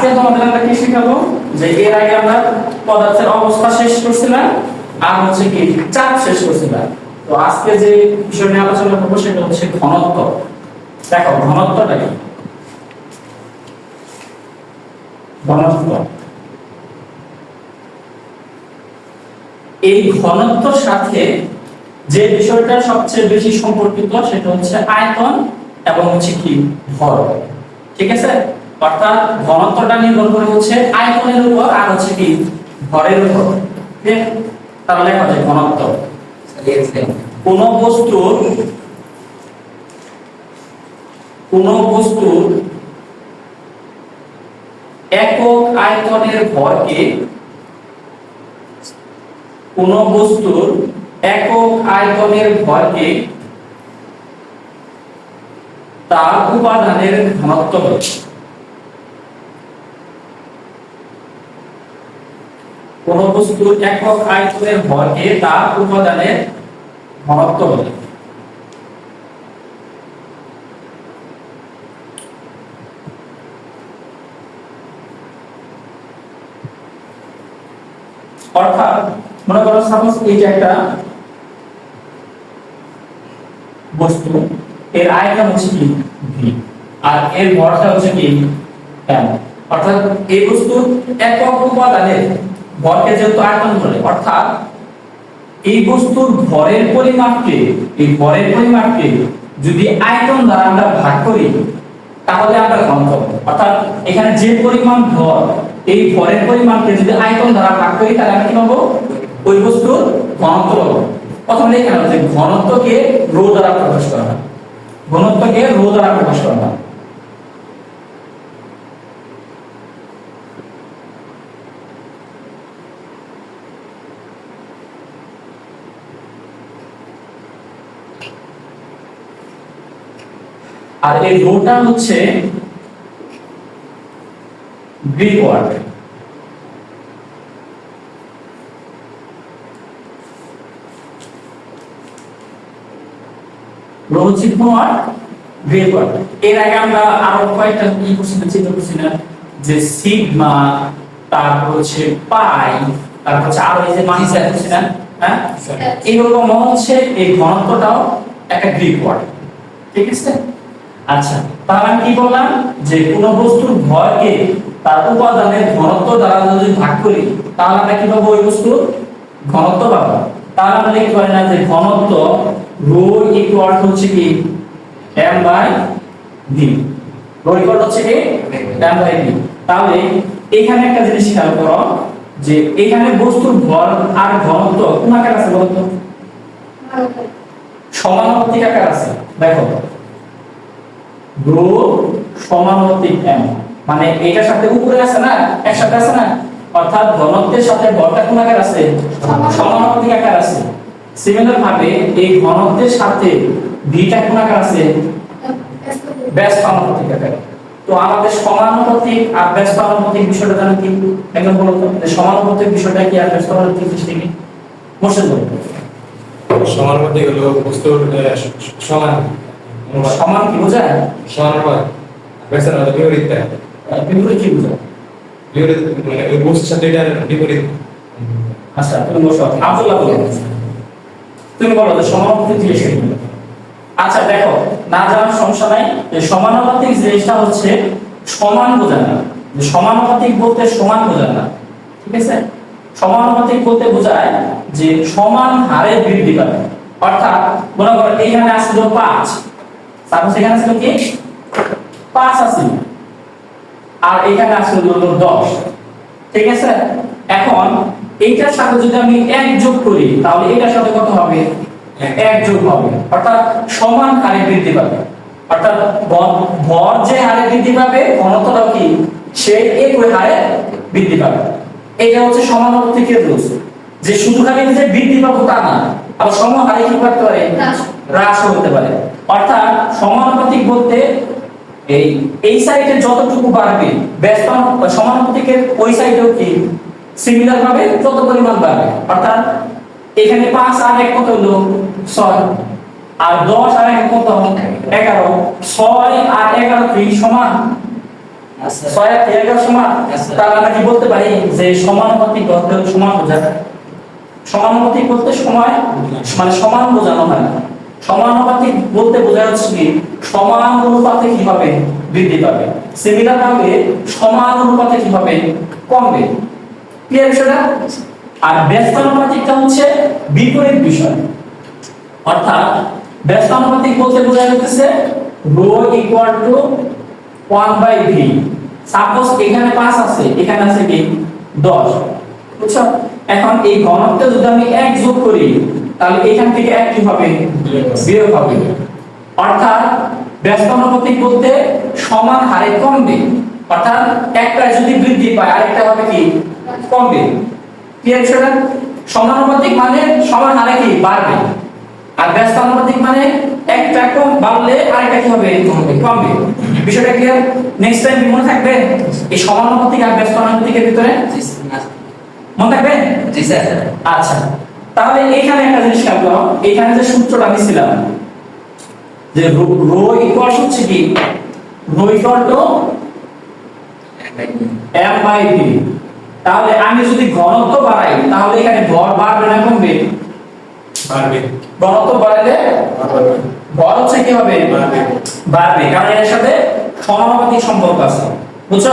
আজকে তোমাদের আমরা কি শেখাবো যে এর আগে আমরা পদার্থের অবস্থা শেষ করছিলাম, আর হচ্ছে কি, চাপ শেষ করছিলাম। তো আজকে যে বিষয় নিয়ে আলোচনা করব, সেটা হচ্ছে ঘনত্ব। দেখো, ঘনত্বটা কি? ঘনত্ব। এই ঘনত্বর সাথে যে বিষয়টা সবচেয়ে বেশি সম্পর্কিত, সেটা হচ্ছে আয়তন এবং হচ্ছে কি, ভর। ঠিক আছে? অর্থাৎ ঘনত্বটা নির্ভর করে হচ্ছে আয়তনের উপর আর হচ্ছে কি ভরের উপর। তাহলে লেখা ঘনত্ব। কোন বস্তুর কোন বস্তুর একক আয়তনের ভরকে কোন বস্তুর একক আয়তনের ভরকে তার উপাদানের ঘনত্ব বলে। কোন বস্তুর একক আয়তনের ভরকে তার উপাদানের ঘনত্ব বলে। অর্থাৎ মনে করো সাপোজ এই যে একটা বস্তু, এর আয়তন হচ্ছে কি ভি আর এর ভরটা হচ্ছে কি এম অর্থাৎ এই বস্তুর একক উপাদানের ভরকে যেহেতু আয়তন বলে, অর্থাৎ এই বস্তুর ভরের পরিমাপকে, এই ভরের পরিমাপকে যদি আয়তন দ্বারা আমরা ভাগ করি, তাহলে আমরা ঘনত্ব পাবো। অর্থাৎ এখানে যে পরিমাণ ভর, এই ভরের পরিমাণকে যদি আয়তন দ্বারা ভাগ করি, তাহলে আমরা কি পাবো? ওই বস্তুর ঘনত্ব পাবো। প্রথমে এখানে ঘনত্বকে রো দ্বারা প্রকাশ করা হয়। ঘনত্বকে রো দ্বারা প্রকাশ করা হয়। আর এই রোটা হচ্ছে গ্রিক ওয়ার্ড। রো হচ্ছে কোন ওয়ার্ড? Greek word. এর আগে আমরা আরও কয়েকটা কি করছিলাম চিন্তা করছিলাম যে সিগমা তারপর হচ্ছে পাই তারপর হচ্ছে আরও এই যে মানি স্যার করছিলেন হ্যাঁ? এইরকম হচ্ছে এই ঘনত্বটাও একটা গ্রিক ওয়ার্ড। ঠিক আছে? আচ্ছা তাহলে আমি কি বললাম? যে কোন বস্তুর ভরকে তার উপাদানের ঘনত্ব দ্বারা যদি ভাগ করি তাহলে আমরা কি পাবো ওই বস্তুর ঘনত্ব পাবো। তাহলে আমরা লিখতে পারি না যে ঘনত্ব রো ইকুয়াল হচ্ছে কি m by v rho equal হচ্ছে কি m বাই v তাহলে এখানে একটা জিনিস খেয়াল করো যে এখানে বস্তুর ভর আর ঘনত্ব কোন আকার আছে বলতো সমানুপাতিক আকার আছে। দেখো রো সমানুপাতিক m মানে এটার সাথে উপরে আছে না একসাথে আছে না? অর্থাৎ ঘনত্বের সাথে কোন আকার আছে? সমানুপাতিক। আকার আছে। সিমিলার ভাবে এই ঘনত্বের সাথে ভিটা কোন আকার আছে? আকার। তো আমাদের সমানুপাতিক আর বিষয়টা জানেন কি? একদম বলতো যে সমানুপাতিক বিষয়টা কি আর আনুপাতিক জিনিসটা কি? মোশন বলতো সমান মধ্যে গেল বস্তুর সমান সমান কি বোঝায়? সমানুপাত বেসন হলো বিপরীত বিপরীত কি বোঝায়? বিপরীত মানে ওই বস্তুর সাথে এটার বিপরীত। আচ্ছা তুমি বসো আব্দুল্লাহ বলো তুমি বলো যে সমানুপাতিক আচ্ছা দেখো না জানার সমস্যা নাই। সমানুপাতিক জিনিসটা হচ্ছে সমান বোঝায় না। সমানুপাতিক বলতে সমান বোঝায় না। ঠিক আছে? সমানুপাতিক বলতে বোঝায় যে সমান হারে বৃদ্ধি পাবে। অর্থাৎ মনে করো এখানে আসলো পাঁচ। সাপোজ এখানে আসলো কি? পাঁচ আসলো আর এখানে আসলো হলো দশ। ঠিক আছে? এখন এইটার সাথে যদি আমি এক যোগ করি, তাহলে এটার সাথে কত হবে? এক যোগ হবে। অর্থাৎ সমান হারে বৃদ্ধি পাবে। অর্থাৎ ভর যে হারে বৃদ্ধি পাবে ঘনত্বটাও কি? সে একই হারে বৃদ্ধি পাবে। এটা হচ্ছে সমানুপাতিকের রুলস। যে শুধু খালি যে বৃদ্ধি পাবো তা না, আবার সম হারে কি করতে পারে? হ্রাস। হতে পারে। অর্থাৎ সমানুপাতিক বলতে এই এই সাইডে যতটুকু বাড়বে ব্যস্ত সমানুপাতিকের ওই সাইডেও কি সিমিলার ভাবে তত পরিমাণ বাড়বে? অর্থাৎ এখানে পাঁচ আর এক কত হলো? ছয়। আর দশ আর এক কত? এগারো। ছয় আর এগারো কি সমান? আচ্ছা। ছয় আর এগারো সমান। তাহলে আমরা কি বলতে পারি যে সমানুপাতিক সমান বোঝায়? সমানুপাতিক বলতে সময়? মানে সমান বোঝানো হয়। না সমানুপাতিক বলতে বোঝা যাচ্ছে কি সমান অনুপাতে কি হবে বৃদ্ধি পাবে? সিমিলার ভাবে সমান অনুপাতে কি হবে কমবে? ক্লিয়ার বিষয়টা? আর ব্যস্তানুপাতিকটা হচ্ছে বিপরীত বিষয়। অর্থাৎ ব্যস্তানুপাতিক বলতে বোঝা যাচ্ছে rho equal to 1 by V suppose এখানে 5 আছে, এখানে আছে কি? 10 বুঝছ? এখন এই ঘনত্ব যদি আমি 1 যোগ করি তাহলে এখান থেকে 1 কি হবে বিয়োগ হবে? অর্থাৎ ব্যস্তানুপাতিক বলতে সমান হারে কমবে। অর্থাৎ একটা যদি বৃদ্ধি পায় আরেকটা হবে কি? কমবে। ক্লিয়ার বিষয়টা সমানুপাতিক মানে সমান হারে কি? বাড়বে। আর ব্যস্তানুপাতিক মানে একটা কম বাড়লে আরেকটা কি হবে? কমবে বিষয়টা ক্লিয়ার নেক্সট টাইম মনে থাকবে? এই সমানুপাতিক আর ব্যস্তানুপাতিকের ভিতরে? মনে থাকবে? জি স্যার আচ্ছা। তাহলে এখানে একটা জিনিস খেয়াল করো এখানে যে সূত্রটা আমি ছিলাম যে রো ইকুয়াল হচ্ছে কি? Rho equal to M by V তাহলে আমি যদি ঘনত্ব বাড়াই তাহলে এখানে ভর বাড়বে না কমবে? বাড়বে। ঘনত্ব বাড়ালে বাড়বে। ভর হচ্ছে কি হবে বাড়বে। বাড়বে। কারণ এর সাথে সমানুপাতিক সম্পর্ক আছে। বুঝছ?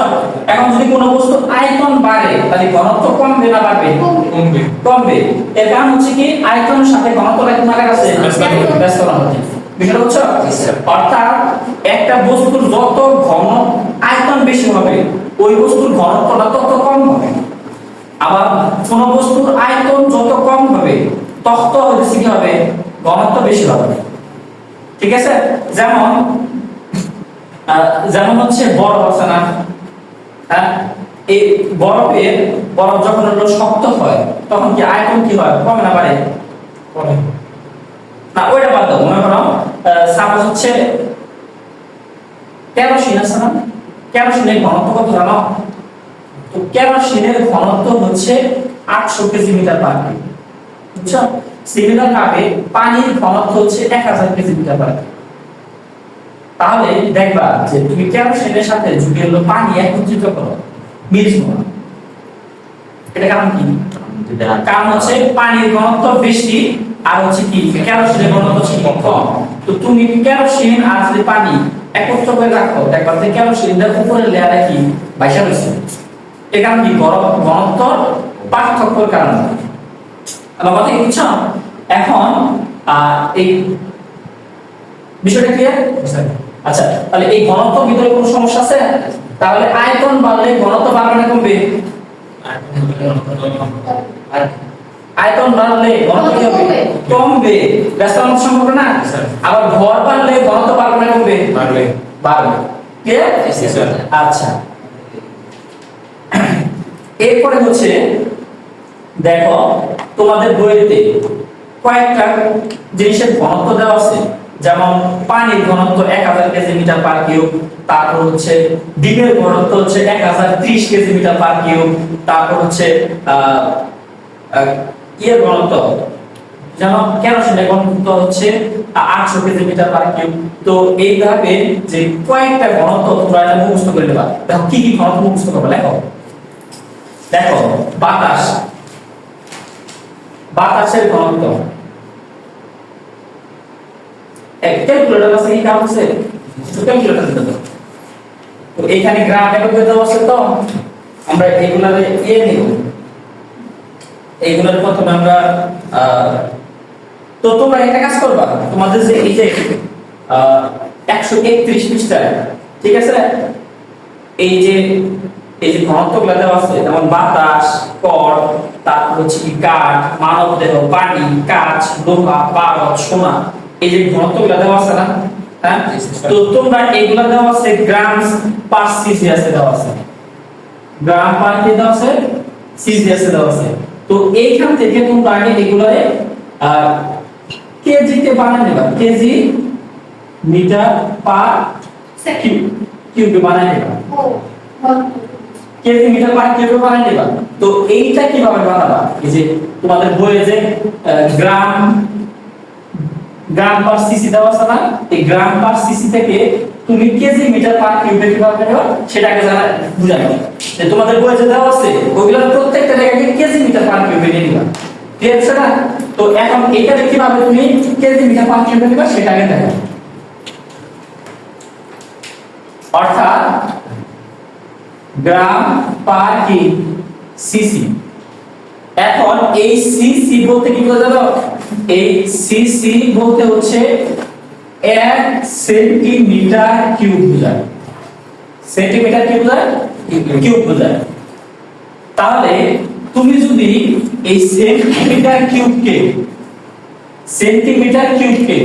এখন যদি কোনো বস্তু আয়তন বাড়ে তাহলে ঘনত্ব কমবে না বাড়বে? কমবে। কমবে। এর কারণ হচ্ছে কি? আয়তনের সাথে ঘনত্বটা। ব্যস্তানুপাতিক বিষয়টা বুঝছ? অর্থাৎ একটা বস্তুর যত ঘন আয়তন বেশি হবে ওই বস্তুর ঘনত্বটা তত কম হবে। আবার কোন বস্তুর আয়তন যত কম হবে তত হচ্ছে কি হবে? ঘনত্ব বেশি হবে। ঠিক আছে? যেমন যেমন হচ্ছে বরফ আছে না? হ্যাঁ? এই বরফের বরফ যখন হলো শক্ত হয়, তখন কি আয়তন কি হয়? কমে না বাড়ে? না, ওইটা বাদ দাও। মনে করো সাপোজ হচ্ছে কেরোসিন আছে না? কেরোসিনের ঘনত্ব কত জানো? তো কেরোসিনের ঘনত্ব হচ্ছে আটশো কেজি মিটার পার বুঝছ? সিমিলার ভাবে পানির ঘনত্ব হচ্ছে এক হাজার কেজি মিটার পার। তাহলে দেখবা যে তুমি কেরোসিনের সাথে যদি হলো পানি একত্রিত করো না এটা কারণ কি? কারণ হচ্ছে পানির ঘনত্ব বেশি, আর হচ্ছে কি কেরোসিনের ঘনত্ব হচ্ছে কম। তো তুমি কেরোসিন আর যদি পানি একত্র করে রাখো, দেখবা যে কেরোসিনটা উপরের লেয়ারে কি? বাইসা রয়েছে। এ কারণ কি? ঘনত্ব পার্থক্যের কারণে। আমার কথা বুঝছ? এখন এই বিষয়টা ক্লিয়ার আচ্ছা তাহলে এই ঘনত্ব ভিতরে কোনো সমস্যা আছে? তাহলে আয়তন বাড়লে ঘনত্ব বাড়বে না কমবে? আয়তন বাড়লে ঘনত্ব কি হবে? কমবে। ব্যস্তানুপাত সম্পর্ক না? স্যার। আবার ভর বাড়লে ঘনত্ব বাড়বে না কমবে? বাড়বে। বাড়বে। Clear sir. আচ্ছা। এরপরে হচ্ছে দেখো তোমাদের বইতে কয়েকটা জিনিসের ঘনত্ব দেওয়া আছে। যেমন পানির ঘনত্ব এক হাজার কেজি মিটার পার কিউব, তারপর হচ্ছে ডিমের ঘনত্ব হচ্ছে এক হাজার ত্রিশ কেজি মিটার পার কিউব, তারপর হচ্ছে ইয়ের ঘনত্ব। যেমন কেরোসিনের ঘনত্ব হচ্ছে আটশো কেজি মিটার পার কিউব। তো এইভাবে যে কয়েকটা ঘনত্ব তোমরা এটা মুখস্থ করে নেবা। দেখো, কি কি ঘনত্ব মুখস্থ করবে? দেখো। দেখো, বাতাস। বাতাসের ঘনত্ব। ক্যালকুলেটর আছে কি কাম আছে। ক্যালকুলেটর দিতে তো এইখানে গ্রাম একক দেওয়া আছে তো, আমরা এগুলারে ইয়ে নিব। এইগুলোর প্রথমে আমরা তো তোমরা একটা কাজ করবা, তোমাদের যে এই যে একশো একত্রিশ পৃষ্ঠায় ঠিক আছে এই যে এই যে ঘনত্বগুলো দেওয়া আছে, যেমন বাতাস, কর, তারপর হচ্ছে কি কাঠ মানব দেহ পানি কাঁচ লোহা, পারদ, সোনা। এই যে ঘনত্বগুলো দেওয়া আছে না হ্যাঁ? তো তোমরা এইগুলা দেওয়া আছে গ্রাম পার সিসিয়াসে দেওয়া আছে। গ্রাম পার কি দেওয়া আছে? সিসিয়াসে দেওয়া আছে। তো এইখান থেকে তোমরা আগে এগুলারে কেজিতে বানিয়ে নেবা। কেজি মিটার পার কিউব কিউবে বানিয়ে নেবা। কেজি মিটার পার কিউবে বানিয়ে নেবা। তো এইটা কীভাবে বানাবা? এই যে তোমাদের বইয়ে যে গ্রাম গ্রাম পার সিসি দেওয়া আছে না? এই গ্রাম পার সিসি থেকে তুমি কেজি মিটার পার কিউবে কীভাবে নেবে সেটাকে জানা বুঝানো যে তোমাদের বইয়ে যে দেওয়া আছে ওইগুলো প্রত্যেকটা জায়গায় কেজি মিটার পার কিউবে নিয়ে নিবা। ঠিক আছে না? তো এখন এটাকে কীভাবে তুমি কেজি মিটার পার কিউবে নিবা, সেটাকে দেখো। অর্থাৎ গ্রাম পার কি? সিসি এখন এই সি সি বলতে কি বোঝা গেল এই সি সি বলতে হচ্ছে এক সেন্টিমিটার কিউব বোঝায়। সেন্টিমিটার কিউব বোঝায়? কিউব বোঝায়। তাহলে তুমি যদি এই সেন্টিমিটার কিউবকে সেন্টিমিটার কিউবকে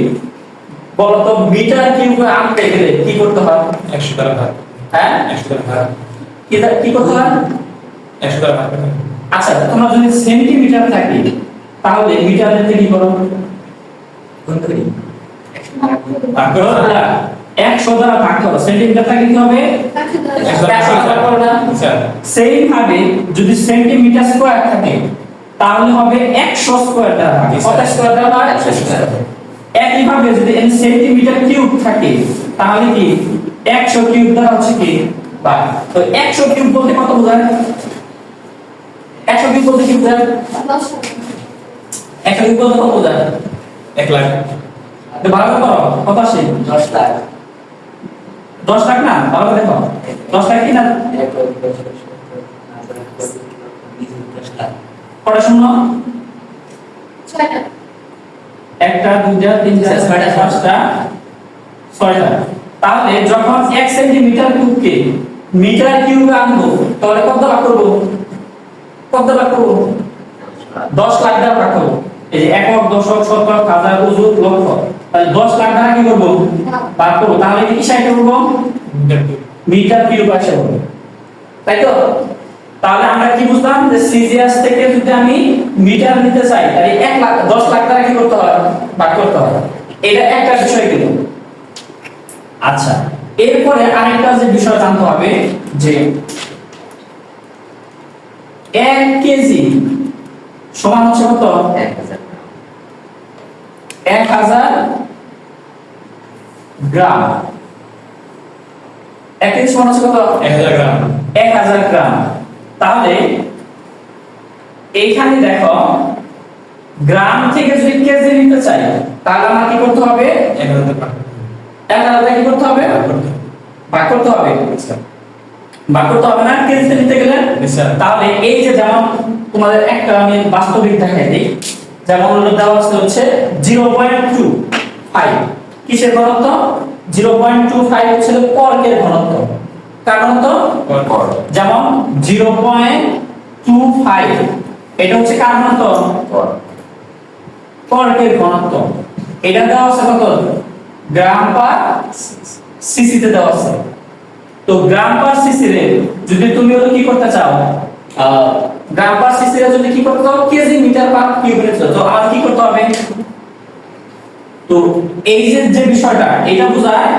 বলতো মিটার কিউবে আনতে গেলে কি করতে হয়? একশো দ্বারা ভাগ। হ্যাঁ? একশো দ্বারা ভাগ। কি করতে হয়? একশো দ্বারা ভাগ হবে। আচ্ছা তোমরা যদি সেন্টিমিটার থাকে তাহলে মিটারের কি করো? একশো দ্বারা ভাগ করো। সেন্টিমিটার থাকে কি হবে? স্যার সেম ভাবে যদি সেন্টিমিটার স্কয়ার থাকে তাহলে হবে একশো স্কয়ার দ্বারা ভাগ। কত স্কয়ার দ্বারা ভাগ একশো স্কয়ার একই ভাবে যদি n সেন্টিমিটার কিউব থাকে তাহলে কি? একশো কিউব দ্বারা হচ্ছে কি? ভাগ তো একশো কিউব বলতে কত বোঝায়? একশো কিউব বলতে কি বোঝায় একশো কিউব বলতে কত বোঝায় এক লাখ। ভালো করো কত আসে? দশ লাখ। দশ লাখ না? ভালো করে দেখো। দশ লাখ কি না? কটা শূন্য? একটা দুইটা তিনটা ছয়টা, চারটা পাঁচটা ছয়টা। তাহলে যখন এক সেন্টিমিটার কিউবকে মিটার কিউবে আনব তাহলে কত ভাগ করব? কত ভাগ করব দশ লাখ দ্বারা ভাগ এই যে একক দশক শতক হাজার, উজুর, লক্ষ। তাহলে দশ লাখ দ্বারা কি করব? ভাগ করব। তাহলে কি সাইডে করব? মিটার কিউব আসে হবে তাই তো? তাহলে আমরা কি বুঝলাম যে সিজিএস থেকে যদি আমি মিটার নিতে চাই, তাহলে এক লাখ, দশ লাখ টাকা কি করতে হয়? ভাগ করতে হয়। এটা একটা বিষয় গেল আচ্ছা এরপরে আরেকটা যে বিষয় জানতে হবে যে এক কেজি সমান হচ্ছে কত? এক হাজার গ্রাম। এক কেজি সমান হচ্ছে কত? এক হাজার গ্রাম। এক হাজার গ্রাম। তাহলে এইখানে দেখো গ্রাম থেকে যদি কেজি নিতে চাই তাহলে আমার কি করতে হবে? এক হাজার দ্বারা ভাগ করতে হবে। এক হাজার কি করতে হবে? ভাগ করতে হবে। ভাগ করতে হবে না কেজিতে নিতে গেলে তাহলে এই যে যেমন তোমাদের একটা আমি বাস্তবিক দেখাই দিই যেমন হলো দেওয়া আছে হচ্ছে জিরো পয়েন্ট টু ফাইভ কিসের ঘনত্ব? জিরো পয়েন্ট টু ফাইভ হচ্ছে কর্কের ঘনত্ব। কার ঘনত্ব? যেমন জিরো পয়েন্ট টু ফাইভ এটা হচ্ছে কার ঘনত্ব? কর কর্কের ঘনত্ব। এটা দেওয়া আছে কত? গ্রাম পার সিসিতে দেওয়া আছে তো গ্রাম পার সিসি রে যদি তুমি হলো কি করতে চাও? গ্রাম পার সিসি রে যদি কি করতে চাও, কেজি মিটার পার কিউবিক তো আমার কি করতে হবে? তো এই যে যে বিষয়টা, এটা বোঝায়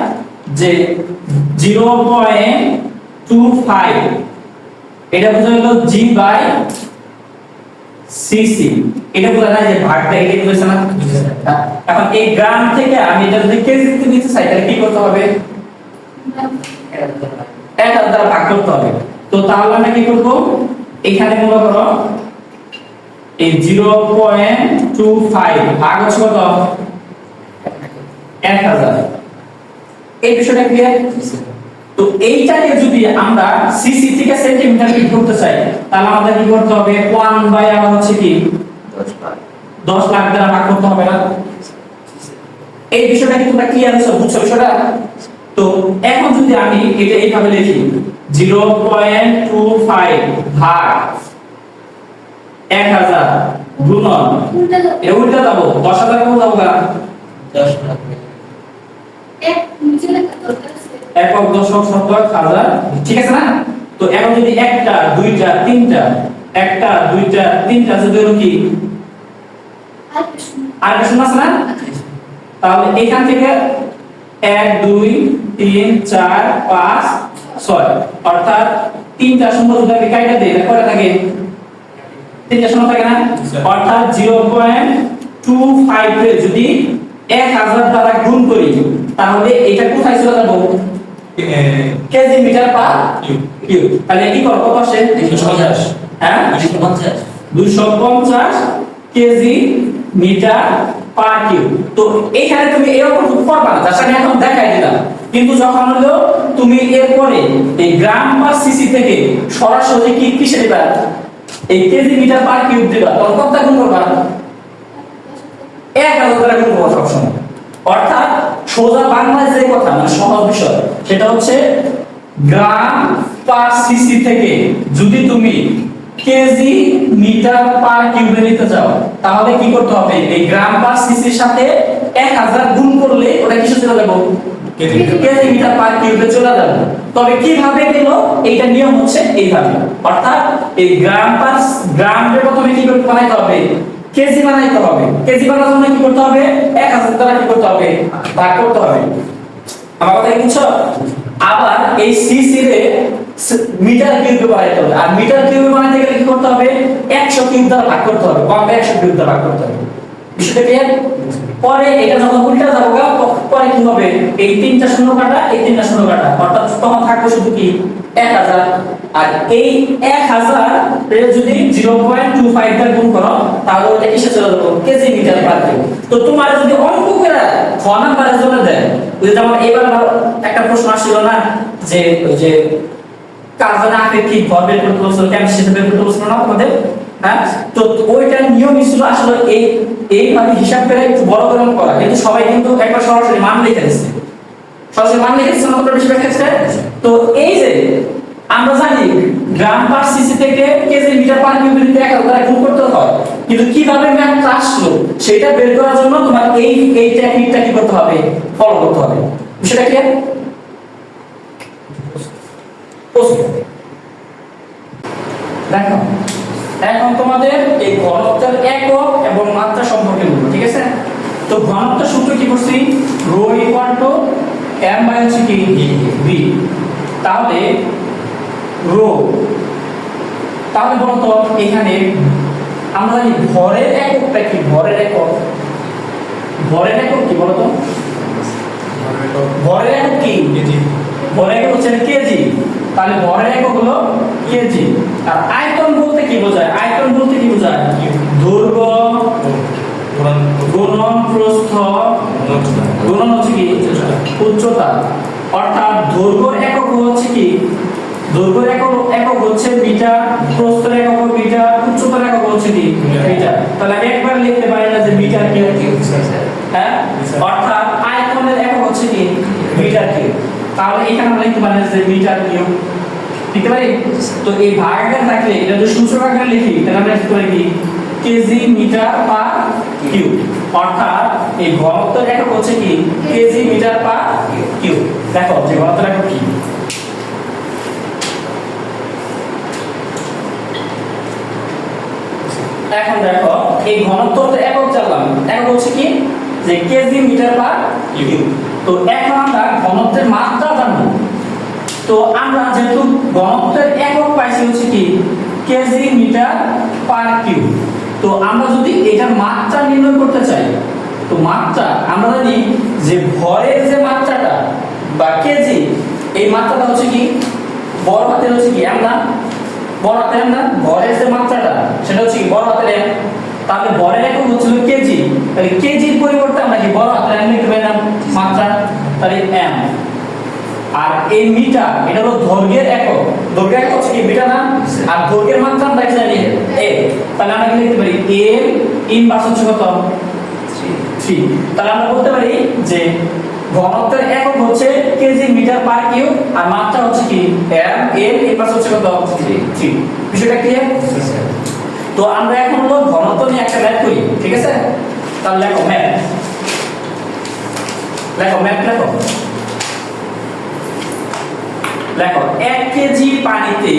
যে জিরো পয়েন্ট টু ফাইভ, এটা বোঝা গেল জি বাই সিসি এটা বোঝা যায় যে ভাগটা এটা বুঝেছে না এখন এই গ্রাম থেকে আমি এটা যদি কেজিতে নিতে চাই, তাহলে কি করতে হবে? এক হাজার দ্বারা ভাগ করতে হবে। তো তাহলে আমরা কি করব? এখানে মনে করো, এই জিরো পয়েন্ট টু ফাইভ ভাগ হচ্ছে কত? এক হাজার। এই বিষয়টা ক্লিয়ার তো এইটাকে যদি আমরা সিসি থেকে সেন্টিমিটার কি করতে চাই, তাহলে আমাদের কি করতে হবে? ওয়ান বাই আমার হচ্ছে কি? দশ লাখ দ্বারা ভাগ করতে হবে না? এই বিষয়টা কি তোমরা ক্লিয়ার হচ্ছে বুঝছ বিষয়টা? তো এখন যদি আমি এটা এইভাবে লিখি জিরো পয়েন্ট টু ফাইভ ভাগ এক হাজার গুণন। এটা উল্টা যাব দশ হাজার কেমন যাব গা? একক দশক শতক হাজার। ঠিক আছে না? তো এখন যদি একটা দুইটা তিনটা একটা দুইটা তিনটা যদি হলো কি? আর কি শুনি? আর একটা শূন্য আছে না। তাহলে এখান থেকে এক দুই তিন চার পাঁচ ছয়। অর্থাৎ তিনটা যদি আমি কাইটা দিই তাহলে কয়টা থাকে? তিনটা শূন্য থাকে না? অর্থাৎ জিরো পয়েন্ট টু ফাইভ যদি এক হাজার দ্বারা গুণ করি তাহলে এটা কোথায় চলে যাব? কেজি মিটার পার কিউ তাহলে কি করো কত আসে দুইশো পঞ্চাশ। হ্যাঁ? দুইশো পঞ্চাশ। দুইশো পঞ্চাশ কেজি মিটার এক হাজার অর্থাৎ সোজা বাংলায় যে কথা মানে সহজ বিষয়, সেটা হচ্ছে গ্রাম পার সিসি থেকে যদি তুমি কেজি মিটার পার কিউবে নিতে চাও তাহলে কি করতে হবে? এই গ্রাম পার সিসির সাথে এক হাজার গুণ করলে ওটা কিসে চলে যাব কেজি কেজি মিটার পার কিউবে। চলে যাবে। তবে কীভাবে গেল এইটা নিয়ম হচ্ছে এইভাবে। অর্থাৎ এই গ্রাম পার গ্রামে প্রথমে কি করতে বানাইতে হবে? কেজি বানাইতে হবে। কেজি বানানোর জন্য কি করতে হবে? এক হাজার দ্বারা কি করতে হবে? ভাগ করতে হবে। আমার কথা বুঝছ? আবার এই সিসি রে মিটার কিউবে বানাইতে হবে। আর মিটার কিউবে বানাইতে গেলে কি করতে হবে? 100 কিউব দ্বারা ভাগ করতে হবে। কমবে 100 কিউব দ্বারা ভাগ করতে হবে। বিষয়টা ক্লিয়ার পরে এটা যখন উল্টা যাব পরে কি হবে? এই তিনটা শূন্য কাটা, এই তিনটা শূন্য কাটা। অর্থাৎ তখন থাকবে শুধু কি? 1000 আর এই 1000 এর যদি 0.25 দ্বারা গুণ করো, তাহলে ওটা কিসে চলে যাবে? কেজি মিটার পার তো তোমার যদি অঙ্ক করে খ নাম্বারের জন্য দেয় ওই যে যেমন এবার একটা প্রশ্ন আসছিল না? যে, ওই যে কার্বন আপেক্ষিক না তোমাদের? হ্যাঁ? তো নিয়মই ছিল আসলে এই হিসাব করে একটু বড় করে করা। কিন্তু সবাই কিন্তু একবার সরাসরি মান লিখে দিচ্ছে। সরাসরি মান লিখে তো এই যে, আমরা জানি গ্রাম পার সিসি থেকে কেজি মিটার করতে হয়। কিন্তু কীভাবে আসলো, সেটা বের করার জন্য তোমার এই এই টেকনিকটা কি করতে হবে? ফলো করতে হবে। ক্লিয়ার দেখো এখন তোমাদের এই ঘনত্বের একক এবং মাত্রা সম্পর্কে বলব ঠিক আছে? তো ঘনত্ব সূত্র কি করছি? Rho equal to M by হচ্ছে কি? ভি তাহলে রো তাহলে বলতো এখানে আমরা জানি ভরের এককটা কি? ভরের একক। ভরের একক কি বলতো? ভরের একক। কি? ভরের একক হচ্ছে কেজি। তাহলে ভরের একক হলো কেজি। আর আয়তন বলতে কি বোঝায়? আয়তন বলতে কি বোঝায়? দৈর্ঘ্য গুণন প্রস্থ, গুণন হচ্ছে কি? উচ্চতা। অর্থাৎ দৈর্ঘ্যের একক হচ্ছে কি? দৈর্ঘ্যের একক একক হচ্ছে মিটার, প্রস্থের একক মিটার, উচ্চতার একক হচ্ছে কি? মিটার। তাহলে আমি একবার লিখতে পারি না যে মিটার কি হ্যাঁ অর্থাৎ আয়তনের একক হচ্ছে কি মিটার কিউব তাহলে এখানে আমরা মিটার তো এই থাকলে, এটা যদি আকারে লিখি, তাহলে আমরা কি কেজি মিটার পার কিউব। অর্থাৎ এই ঘনত্বের একক হচ্ছে কি? KG metre per cube. দেখো, যে কি? এখন দেখো, এই ঘনত্বটা একক জানলাম। একক হচ্ছে কি? যে কেজি মিটার পার কিউব। তো এখন আমরা ঘনত্বের জানব তো আমরা যেহেতু ঘনত্বের একক পাইছি হচ্ছে কি কেজি মিটার পার কিউব। তো আমরা যদি এটার মাত্রা নির্ণয় করতে চাই, তো মাত্রা, আমরা জানি যে ভরের যে মাত্রাটা বা কেজি, এই মাত্রাটা হচ্ছে কি, বড় হাতের হচ্ছে কি আমরা বড় হাতের আমরা ভরের যে মাত্রাটা, সেটা হচ্ছে কি বড় হাতের M তাহলে ভরের একক হচ্ছিল কেজি। তাহলে কেজির পরিবর্তে আমরা কি বড় হাতের M লিখতে পারি না? মাত্রা, তাহলে M আর এই মিটার এটা হলো দৈর্ঘ্যের একক। দৈর্ঘ্যের একক হচ্ছে কি? মিটার না? আর দৈর্ঘ্যের মাত্রা আমরা জানি এ। তাহলে আমরা কি লিখতে পারি? এম ইনভার্স হচ্ছে কত? 3 তাহলে আমরা বলতে পারি যে ঘনত্বের একক হচ্ছে কেজি মিটার পার কিউব আর মাত্রা হচ্ছে কি? এম। এম ইনভার্স হচ্ছে কত? 3 বিষয়টা ক্লিয়ার তো আমরা এখন হলো ঘনত্ব নিয়ে একটা ম্যাথ করি ঠিক আছে? তাহলে লেখো ম্যাথ লেখো ম্যাথ লেখো। দেখো, এক কেজি পানিতে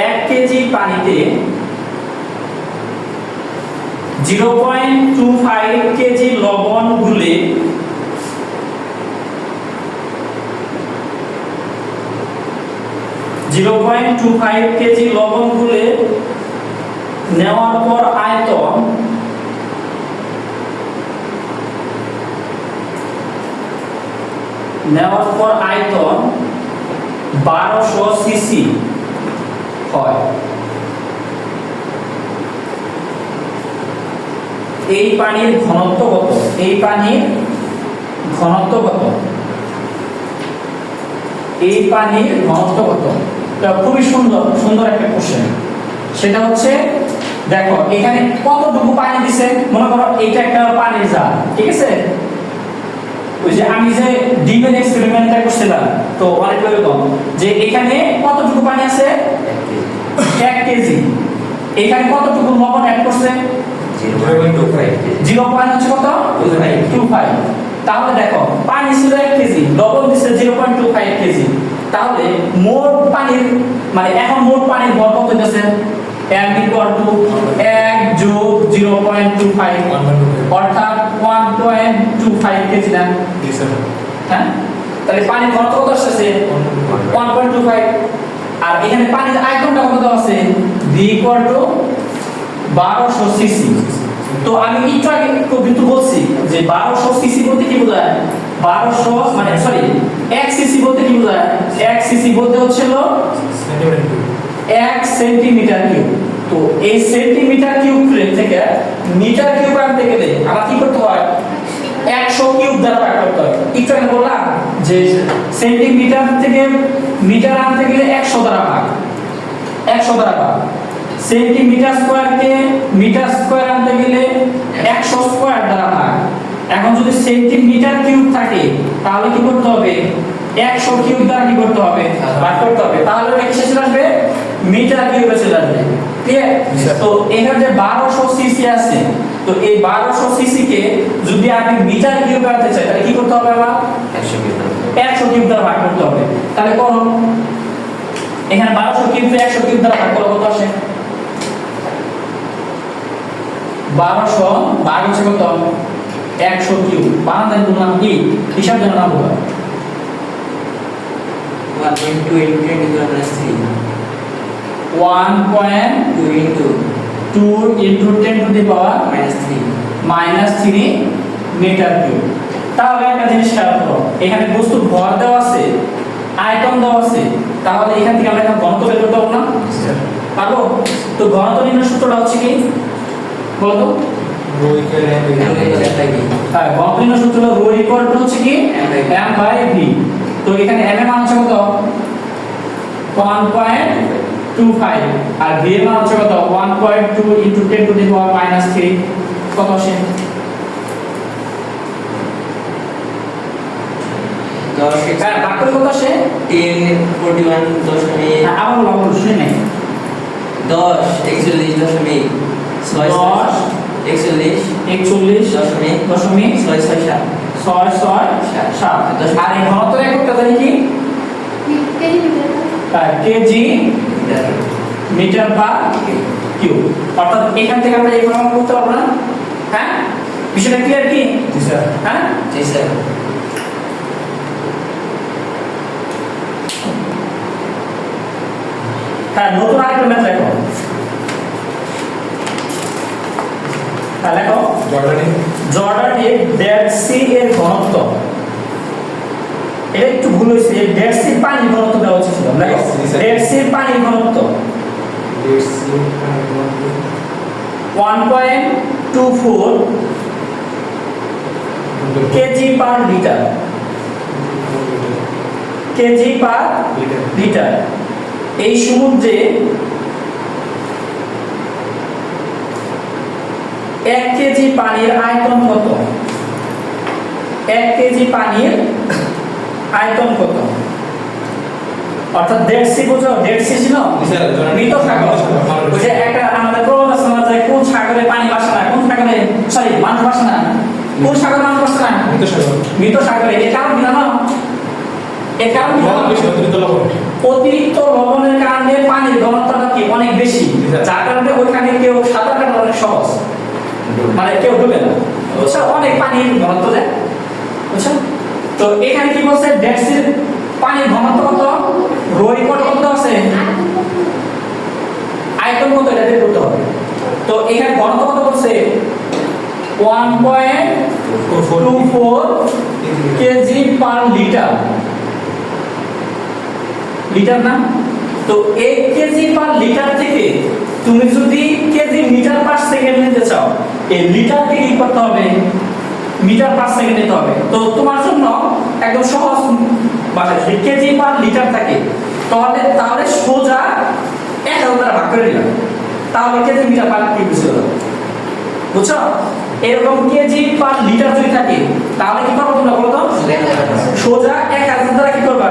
এক কেজি পানিতে zero point two five KG লবণ গুলে zero point two five KG লবণ গুলে নেওয়ার পর আয়তন নেওয়ার পর আয়তন বারোশো সিসি হয়। এই পানির ঘনত্ব কত? এই পানির ঘনত্ব কত? এই পানির ঘনত্ব কত? এটা খুবই সুন্দর সুন্দর একটা কোশ্চেন সেটা হচ্ছে, দেখো, এখানে কতটুকু পানি দিছে? মনে করো, এইটা একটা পানির জার ঠিক আছে? ওই যে আমি যে ডিমের এক্সপেরিমেন্টটা করছিলাম তো অনেক এরকম যে এখানে কতটুকু পানি আছে? এক কেজি। এখানে কতটুকু লবণ অ্যাড করছে? জিরো পয়েন্ট হচ্ছে কত? Two five. তাহলে দেখো পানি ছিল এক কেজি লবণ দিচ্ছে zero point two five KG. তাহলে মোট পানির মানে এখন মোট পানির ভর কত হইতেছে? এক ইকুয়াল টু এক যোগ জিরো পয়েন্ট টু ফাইভ। অর্থাৎ one point two five KG না হ্যাঁ? তাহলে পানির ঘনত্ব কত আসছে ওয়ান পয়েন্ট টু ফাইভ আর এখানে পানির আয়তনটা কত আছে? বি ইকুয়াল টু বারোশো সিসি তো আমি একটু আগে কিন্তু বলছি যে বারোশো সিসি বলতে কি বোঝায়? বারোশো মানে সরি এক সিসি বলতে কি বোঝায়? এক সিসি বলতে হচ্ছিল এক সেন্টিমিটার কিউব তো এই সেন্টিমিটার কিউব থেকে মিটার কিউব আনতে গেলে আমরা কি করতে হয়? একশো কিউব দ্বারা ভাগ করতে হয়। একটু আগে বললাম যে সেন্টিমিটার থেকে মিটার আনতে গেলে একশো দ্বারা ভাগ। একশো দ্বারা ভাগ। সেন্টিমিটার স্কোয়ারকে মিটার স্কোয়ার আনতে গেলে একশো স্কোয়ার দ্বারা ভাগ। এখন যদি সেন্টিমিটার কিউব থাকে, তাহলে কি করতে হবে? একশো কিউব দ্বারা কি করতে হবে? ভাগ করতে হবে। তাহলে কিসে চলে আসবে? মিটার কিউবে চলে আসবে। আছে তো এখানে যে বারোশো সিসি আছে তো এই বারোশো সিসি কে যদি আমি মিটার কিউব আনতে চাই তাহলে কি করতে হবে আমার? একশো কিউব দ্বারা ভাগ করতে হবে। তাহলে করো। এখানে বারোশো কিউব একশো কিউব দ্বারা ভাগ করো কত আসে? বারোশো ভাগ হচ্ছে কত? একশো কিউব বানান বললাম কি? হিসাব যেন না ভুল হয়। One point two into ten to the power minus three metre cube তাহলে একটা জিনিস খেয়াল করো। এখানে বস্তু ভর দেওয়া আছে আয়তন দেওয়া আছে তাহলে এখান থেকে আমরা এখন ঘনত্ব বের করতে পারব না? পারব? তো ঘনত্ব নির্ণয় সূত্রটা হচ্ছে কি? হ্যাঁ ঘনত্ব নির্ণয় সূত্র রো ইকুয়াল টু হচ্ছে কি? V। বাই v তো এখানে m এর মান হচ্ছে কত? 1.25 আর v এর মান হচ্ছে কত? 1.2 into 10 to the power minus 3 কত আসে? হ্যাঁ ভাগ করে কত আসে? হ্যাঁ আবার বলো আবার বলো, শুনি নাই। দশ একচল্লিশ দশমিক ছয় দশ একচল্লিশ একচল্লিশ দশমিক দশমিক ছয় ছয় সাত। ছয় ছয় সাত। আর এই ঘনত্ব এককটা জানি কি? কেজি মিটার পার কিউব অর্থাৎ এখান থেকে আমরা এই ফর্মুলা করতে পারব না। হ্যাঁ? বিষয়টা ক্লিয়ার কি? জি স্যার। হ্যাঁ? জি স্যার। হ্যাঁ নতুন আরেকটা ম্যাথ লেখো। হ্যাঁ লেখো। জর্ডানি জর্ডানের ডেড সি এর ঘনত্ব। ভুল হয়েছে ডেড সি পানির ঘনত্ব দেওয়া উচিত ছিল. ডেড সি পানির ঘনত্ব। One point two four KG per litre KG per litre এই সমুদ্রে এক কেজি পানির আয়তন কত? এক কেজি পানির আয়তন কত? অর্থাৎ দেড় সি বুঝো? দেড় সি ছিল? মৃত সাগর। ওই যে একটা আমাদের প্রবাদ আছে না যে কোন সাগরে পানি বাসে না কোন সাগরে সরি মানুষ বাসে না। কোন সাগরে মানুষ বাসে না? মৃত সাগর। এর কারণ কি জানো? এর কারণ অতিরিক্ত লবণ অতিরিক্ত লবণের কারণে পানির ঘনত্বটা কি? অনেক বেশি। যার কারণে ওইখানে কেউ সাঁতার কাটা অনেক সহজ। মানে কেউ ডুবে না। অনেক পানির ঘনত্ব দেয়। বুঝছ? তো এখানে কি বলছে? ডেক্সির পানির ঘনত্ব কত? রোই কত কত আছে? আয়তন কত? এটা বের করতে হবে। তো এখানে ঘনত্ব কত বলছে? One point two four KG per litre. Litre না? তো এক কেজি পার লিটার থেকে তুমি যদি কেজি মিটার পার সেকেন্ড নিতে চাও, এই লিটারকে কি করতে হবে? মিটার পার সেকেন্ড নিতে হবে। তো তোমার জন্য একদম সহজ যদি কেজি পার লিটার থাকে, তাহলে তাহলে সোজা এক হাজার ভাগ করে দিলাম তাহলে কেজি মিটার পার কি বুঝতে বুঝছ? এরকম কেজি পার লিটার যদি থাকে, তাহলে কি করব তোমরা বলো তো? সোজা এক হাজার দ্বারা কি করবা?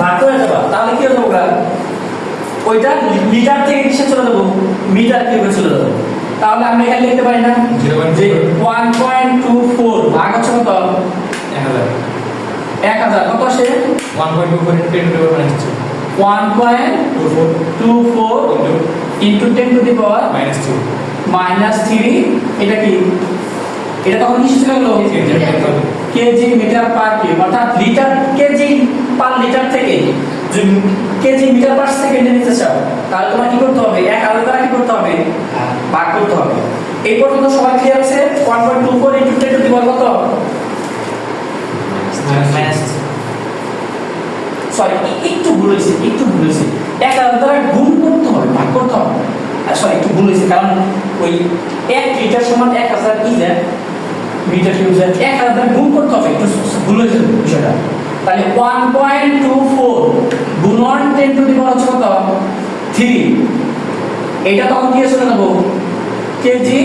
ভাগ করে দেবা তাহলে কি হবে ওইটা লিটার থেকে কিসে চলে যাব? মিটার কিউবে চলে যাব। তাহলে আমরা এখানে লিখতে পারি না? যে ওয়ান পয়েন্ট টু ফোর। ভাগ হচ্ছে কত? এক হাজার। কত আসে? One point two point ten to minus two one point two four. Into. Into ten to the power minus two minus three. এটা কি? এটা তখন কিসে চলে গেলো কেজি মিটার। পার। কিউব অর্থাৎ লিটার কেজি পার লিটার থেকে যদি কেজি মিটার পার সেকেন্ডে নিতে চাও তাহলে তোমার কি করতে হবে? এক দ্বারা কি করতে হবে? ভাগ করতে হবে। এই পর্যন্ত সবাই ক্লিয়ার আছে one point two four into ten to the কত সরি একটু ভুল হয়েছে, একটু ভুল হয়েছে। এক হাজার দ্বারা গুণ করতে হবে, ভাগ করতে হবে। সরি একটু ভুল হয়েছে, কারণ ওই এক লিটার সমান এক হাজার ইজার মিটার কিউজার এক হাজার দ্বারা গুণ করতে হবে। একটু ভুল হয়েছে বিষয়টা। তাহলে ওয়ান পয়েন্ট টু ফোর গুণন টেন টু দি কত? থ্রি এটা তখন কি চলে যাব কেজি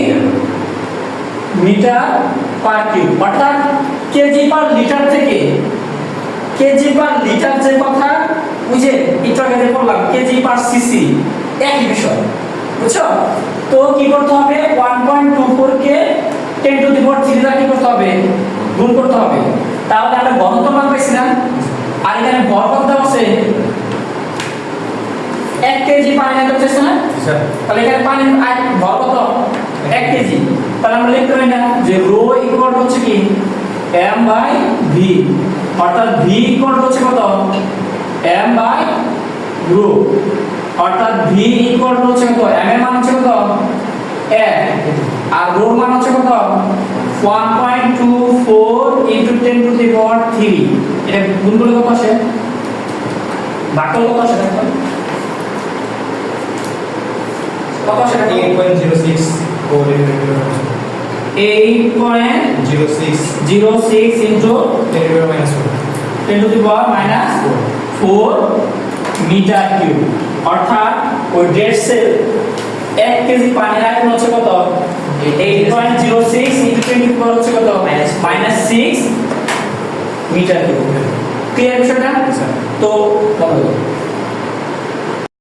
মিটার পার কিউব। অর্থাৎ কেজি পার লিটার থেকে, কেজি পার লিটার যে কথা যে একটু আগে বললাম, কেজি পার সিসি, একই বিষয়। বুঝছ? তো কি করতে হবে? One point two four K ten to the power three দ্বারা কি করতে হবে? গুণ করতে হবে। তাহলে আমরা ঘনত্ব মান পাইছি না? আর এখানে ভর কত আছে? এক কেজি পানি নিতে চাইছে না তাহলে এখানে পানির ভর কত? এক কেজি। তাহলে আমরা লিখতে পারি না যে রো ইকুয়াল হচ্ছে কি? এম বাই ভি অর্থাৎ ভি ইকুয়াল হচ্ছে কত? M by rho. অর্থাৎ ভি ইকুয়াল হচ্ছে কত? এম এর মান হচ্ছে কত? এক। আর রো মান হচ্ছে কত? One point two four into ten to the power three এটা গুণ করলে কত আসে? ভাগ করলে কত আসে দেখো? কত point zero six four eight point into ten to minus four ten to the power minus four metre cube অর্থাৎ ওই সেল এক কেজি পানির আয়তন হচ্ছে কত? Eight point zero six into ten to power হচ্ছে কত? Minus six metre cube clear বিষয়টা? তো